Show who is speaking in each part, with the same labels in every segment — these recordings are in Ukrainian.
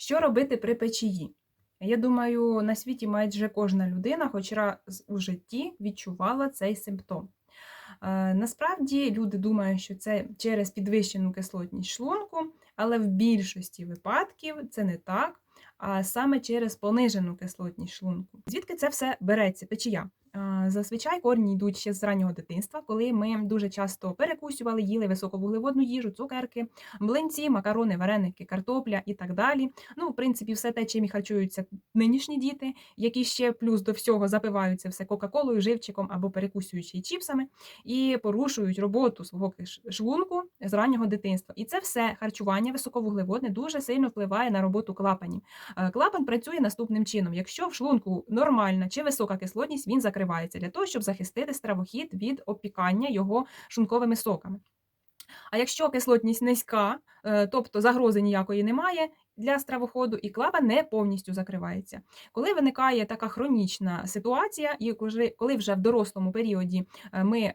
Speaker 1: Що робити при печії? Я думаю, на світі майже кожна людина хоч раз у житті відчувала цей симптом. Е, Насправді люди думають, що це через підвищену кислотність шлунку, але в більшості випадків це не так, а саме через понижену кислотність шлунку. Звідки це все береться? Печія. Зазвичай корні йдуть ще з раннього дитинства, коли ми дуже часто перекусювали, їли високовуглеводну їжу, цукерки, млинці, макарони, вареники, картопля і так далі. Ну, в принципі, все те, чим і харчуються нинішні діти, які ще плюс до всього запиваються все кока-колою, живчиком або перекусуючи чіпсами, і порушують роботу свого шлунку з раннього дитинства. І це все харчування високовуглеводне дуже сильно впливає на роботу клапанів. Е, Клапан працює наступним чином: якщо в шлунку нормальна чи висока кислотність, він закривається для того, щоб захистити стравохід від опікання його шлунковими соками. А якщо кислотність низька, е, тобто загрози ніякої немає для стравоходу, і клапан не повністю закривається. Коли виникає така хронічна ситуація, і коли- вже в дорослому періоді е, ми е,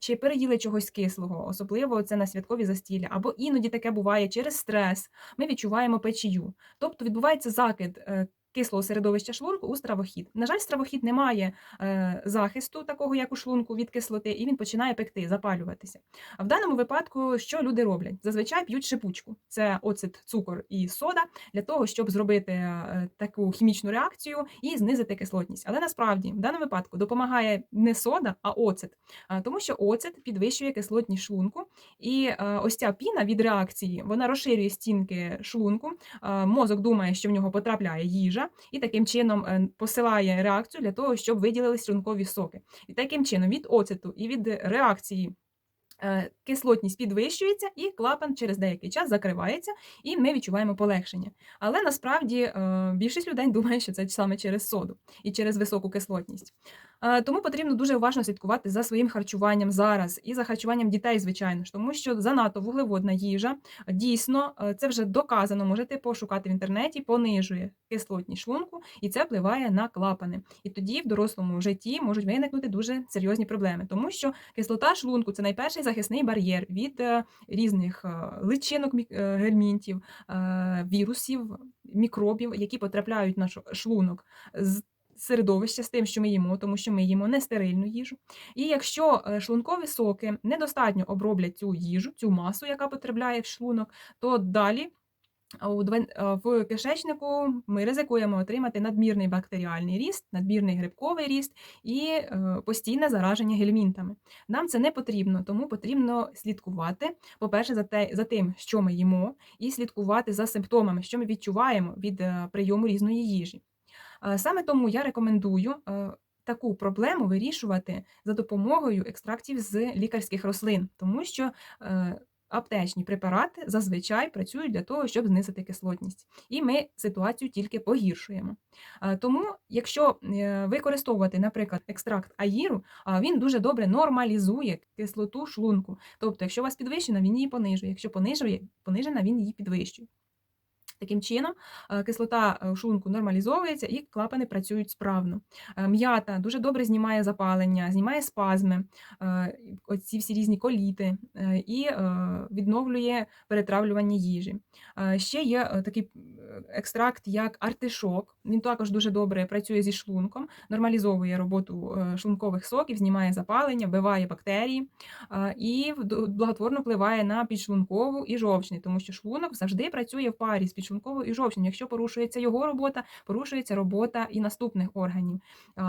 Speaker 1: чи переїли чогось кислого, особливо це на святкові застілля, або іноді таке буває через стрес, ми відчуваємо печію. Тобто відбувається закид кислого середовища шлунку у стравохід. На жаль, стравохід не має е, захисту, такого як у шлунку від кислоти, і він починає пекти, запалюватися. А в даному випадку, що люди роблять? Зазвичай п'ють шипучку: це оцет, цукор і сода для того, щоб зробити е, таку хімічну реакцію і знизити кислотність. Але насправді в даному випадку допомагає не сода, а оцет, А, тому що оцет підвищує кислотність шлунку, і е, ось ця піна від реакції вона розширює стінки шлунку. Е, Мозок думає, що в нього потрапляє їжа, і таким чином е, посилає реакцію для того, щоб виділились шлункові соки. І таким чином від оцету і від реакції е, кислотність підвищується, і клапан через деякий час закривається, і ми відчуваємо полегшення. Але насправді е, більшість людей думає, що це саме через соду і через високу кислотність. Е, Тому потрібно дуже уважно слідкувати за своїм харчуванням зараз і за харчуванням дітей, звичайно ж, тому що занадто вуглеводна їжа дійсно е, це вже доказано. Можете пошукати в інтернеті, понижує кислотність шлунку, і це впливає на клапани. І тоді в дорослому житті можуть виникнути дуже серйозні проблеми, тому що кислота шлунку це найперший захисний бар'єр від е, різних личинок гельмінтів, вірусів, мікробів, які потрапляють наш шлунок з середовища з тим, що ми їмо, тому що ми їмо нестерильну їжу. І якщо е, шлункові соки недостатньо оброблять цю їжу, цю масу, яка потрапляє в шлунок, то далі двен- а, в кишечнику ми ризикуємо отримати надмірний бактеріальний ріст, надмірний грибковий ріст і е, постійне зараження гельмінтами. Нам це не потрібно, тому потрібно слідкувати, по-перше, за, те, за тим, що ми їмо, і слідкувати за симптомами, що ми відчуваємо від е, прийому різної їжі. Е, Саме тому я рекомендую е, таку проблему вирішувати за допомогою екстрактів з лікарських рослин, тому що е, аптечні препарати зазвичай працюють для того, щоб знизити кислотність. І ми ситуацію тільки погіршуємо. Тому, якщо використовувати, наприклад, екстракт аїру, він дуже добре нормалізує кислоту шлунку. Тобто, якщо у вас підвищена, він її понижує. Якщо понижує, понижена, він її підвищує. Таким чином, е, кислота у шлунку нормалізовується і клапани працюють справно. Е, М'ята дуже добре знімає запалення, знімає спазми, е, оці всі різні коліти е, і е, відновлює перетравлювання їжі. Е, Ще є е, такий е, екстракт, як артишок. Він також дуже добре працює зі шлунком, нормалізовує роботу е, шлункових соків, знімає запалення, вбиває бактерії і благотворно впливає на підшлункову і жовчний, тому що шлунок завжди працює в парі з підшлунковою і жовчним. Якщо порушується його робота, порушується робота і наступних органів.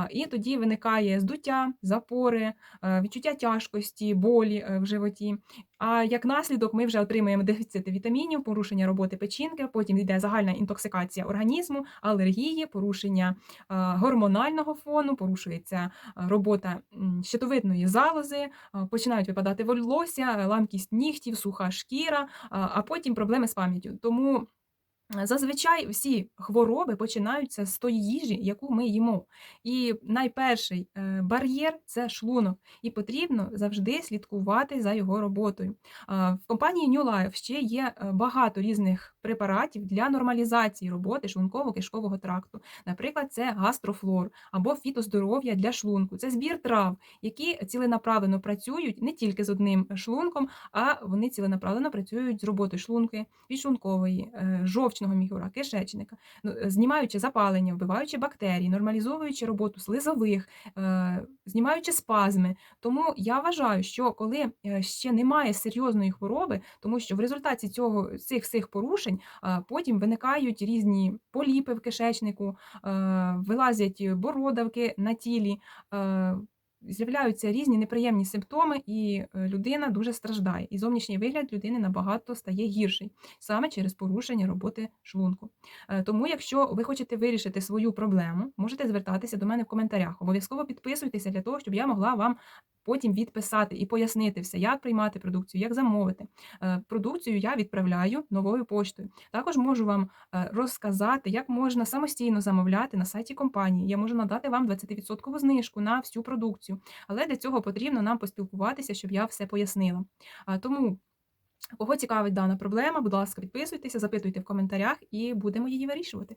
Speaker 1: І тоді виникає здуття, запори, е, відчуття тяжкості, болі е, в животі. А як наслідок ми вже отримуємо дефіцити вітамінів, порушення роботи печінки, потім йде загальна інтоксикація організму, алергії, порушення е, гормонального фону, порушується е, робота щитовидної залози, е, починають випадати волосся, ламкість нігтів, суха шкіра, а потім проблеми з пам'яттю. Тому зазвичай всі хвороби починаються з тої їжі, яку ми їмо. І найперший е, бар'єр це шлунок, і потрібно завжди слідкувати за його роботою. В компанії New Life ще є е, багато різних препаратів для нормалізації роботи шлунково-кишкового тракту. Наприклад, це гастрофлор або фітоздоров'я для шлунку. Це збір трав, які ціленаправлено працюють не тільки з одним шлунком, а вони ціленаправлено працюють з роботою шлунки, підшлункової, е, жовчного міхура, кишечника, ну, е, знімаючи запалення, вбиваючи бактерії, нормалізовуючи роботу слизових, е, знімаючи спазми. Тому я вважаю, що коли е, ще немає серйозної хвороби, тому що в результаті цього цих всіх порушень потім виникають різні поліпи в кишечнику, вилазять бородавки на тілі. З'являються різні неприємні симптоми, і е, людина дуже страждає. І зовнішній вигляд людини набагато стає гірший саме через порушення роботи шлунку. Е, Тому, якщо ви хочете вирішити свою проблему, можете звертатися до мене в коментарях. Обов'язково підписуйтеся для того, щоб я могла вам потім відписати і пояснити все, як приймати продукцію, як замовити. Е, Продукцію я відправляю новою поштою. Також можу вам е, розказати, як можна самостійно замовляти на сайті компанії. Я можу надати вам 20% знижку на всю продукцію. Але для цього потрібно нам поспілкуватися, щоб я все пояснила. Тому, кого цікавить дана проблема, будь ласка, підписуйтеся, запитуйте в коментарях і будемо її вирішувати.